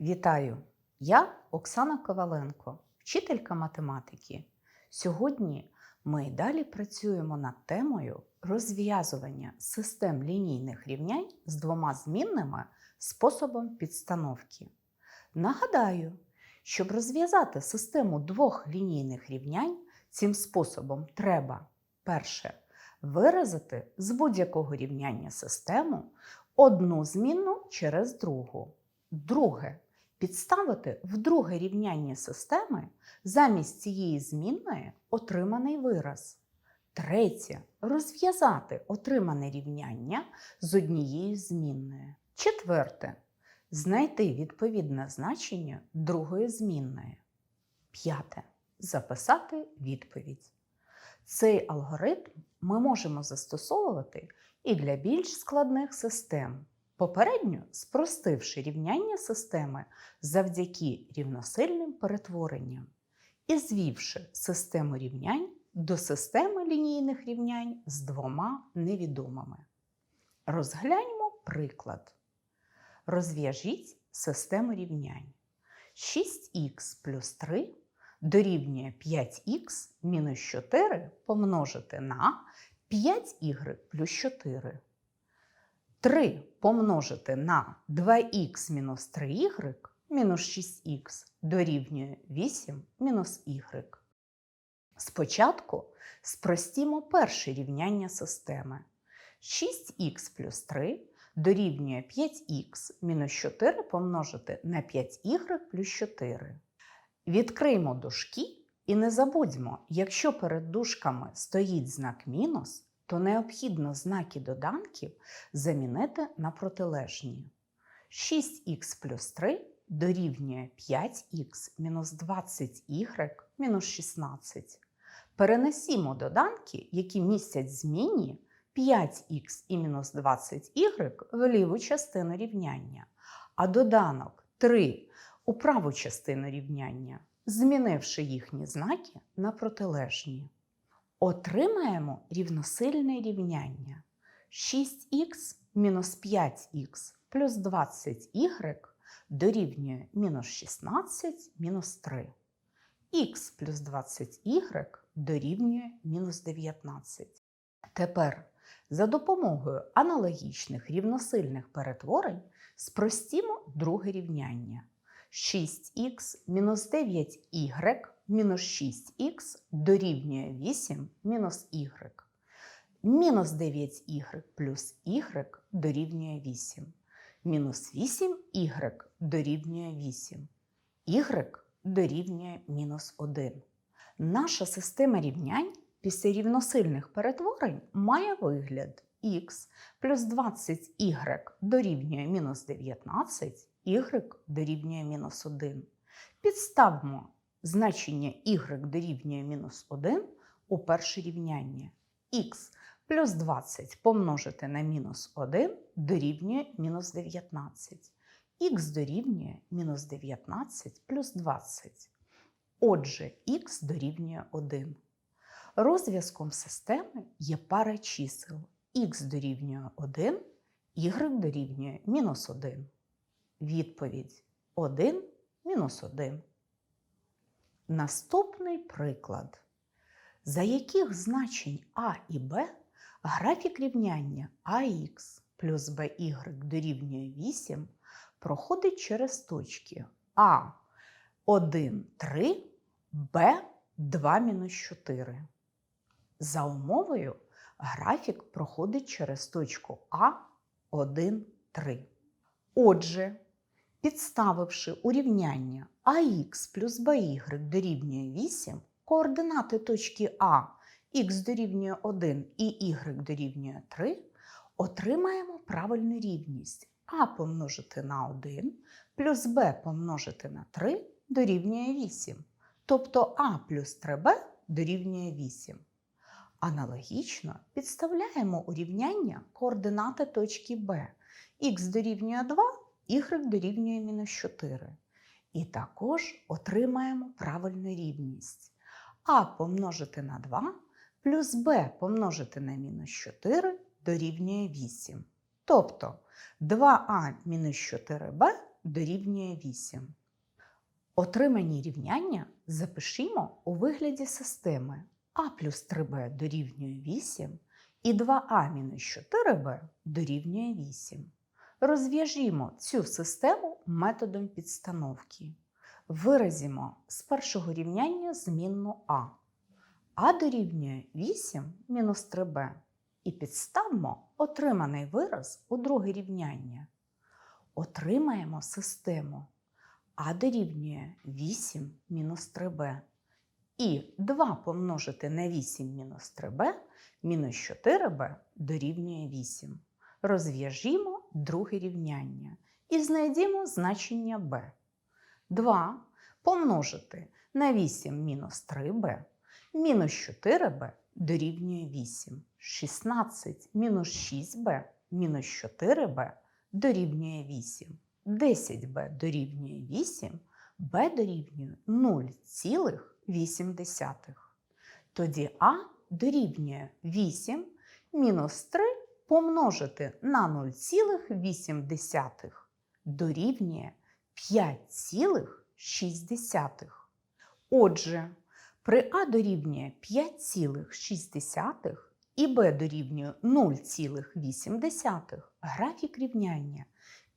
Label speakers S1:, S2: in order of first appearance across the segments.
S1: Вітаю! Я Оксана Коваленко, вчителька математики. Сьогодні ми далі працюємо над темою розв'язування систем лінійних рівнянь з двома змінними способом підстановки. Нагадаю, щоб розв'язати систему двох лінійних рівнянь, цим способом треба перше виразити з будь-якого рівняння систему одну змінну через другу. Друге підставити в друге рівняння системи замість цієї змінної отриманий вираз. Третє розв'язати отримане рівняння з однією змінною. Четверте знайти відповідне значення другої змінної. П'яте записати відповідь. Цей алгоритм ми можемо застосовувати і для більш складних систем, попередньо спростивши рівняння системи завдяки рівносильним перетворенням і звівши систему рівнянь до системи лінійних рівнянь з двома невідомими. Розгляньмо приклад. Розв'яжіть систему рівнянь. 6х плюс 3 дорівнює 5х мінус 4 помножити на 5y плюс 4. 3 помножити на 2х мінус 3y мінус 6х дорівнює 8 мінус y. Спочатку спростімо перше рівняння системи. 6х плюс 3 дорівнює 5х мінус 4 помножити на 5y плюс 4. Відкриймо дужки і не забудьмо, якщо перед дужками стоїть знак мінус, то необхідно знаки доданків замінити на протилежні. 6х плюс 3 дорівнює 5х мінус 20y мінус 16. Перенесімо доданки, які містять змінні 5х і мінус 20y в ліву частину рівняння, а доданок 3 у праву частину рівняння, змінивши їхні знаки на протилежні. Отримаємо рівносильне рівняння 6х мінус 5х плюс 20y дорівнює мінус 16 мінус 3. х плюс 20y дорівнює мінус 19. Тепер за допомогою аналогічних рівносильних перетворень спростімо друге рівняння. 6х мінус 9y мінус 6х дорівнює 8 мінус y. Мінус 9y плюс y дорівнює 8. Мінус 8y дорівнює 8. y дорівнює мінус 1. Наша система рівнянь після рівносильних перетворень має вигляд х плюс 20y дорівнює мінус 19, y дорівнює мінус 1. Підставмо значення y дорівнює мінус 1 у перше рівняння. х плюс 20 помножити на мінус 1 дорівнює мінус 19. х дорівнює мінус 19 плюс 20. Отже, х дорівнює 1. Розв'язком системи є пара чисел х дорівнює 1, y дорівнює мінус 1. Відповідь 1 мінус 1. Наступний приклад. За яких значень а і б графік рівняння ax плюс by дорівнює 8 проходить через точки А 1, 3, Б 2 мінус 4. За умовою графік проходить через точку А 1, 3. Отже, підставивши урівняння АХ плюс БY дорівнює 8, координати точки А х дорівнює 1 і y дорівнює 3, отримаємо правильну рівність А помножити на 1 плюс Б помножити на 3 дорівнює 8. Тобто А плюс 3Б дорівнює 8. Аналогічно підставляємо у рівняння координати точки Б. Х дорівнює 2, y дорівнює мінус 4. І також отримаємо правильну рівність. А помножити на 2 плюс b помножити на мінус 4 дорівнює 8. Тобто 2а мінус 4b дорівнює 8. Отримані рівняння запишімо у вигляді системи а плюс 3b дорівнює 8 і 2а мінус 4b дорівнює 8. Розв'яжімо цю систему методом підстановки. Виразімо з першого рівняння змінну а. а дорівнює 8 мінус 3b і підставмо отриманий вираз у друге рівняння. Отримаємо систему а дорівнює 8 мінус 3b. І 2 помножити на 8 мінус 3b мінус 4b дорівнює 8. Розв'яжімо друге рівняння і знайдімо значення b. 2 помножити на 8 мінус 3b мінус 4b дорівнює 8. 16 мінус 6b мінус 4b дорівнює 8. 10b дорівнює 8, b дорівнює 0,8. Тоді а дорівнює 8 мінус 3 помножити на 0,8 дорівнює 5,6. Отже, при а дорівнює 5,6 і b дорівнює 0,8 графік рівняння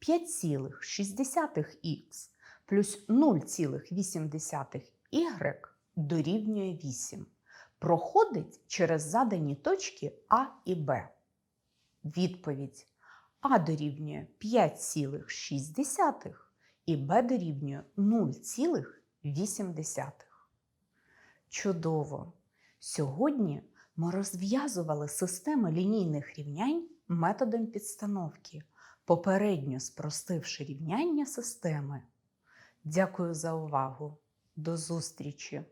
S1: 5,6х плюс 0,8y дорівнює 8. Проходить через задані точки А і Б. Відповідь А дорівнює 5,6 і Б дорівнює 0,8. Чудово! Сьогодні ми розв'язували системи лінійних рівнянь методом підстановки попередньо спростивши рівняння системи. Дякую за увагу. До зустрічі!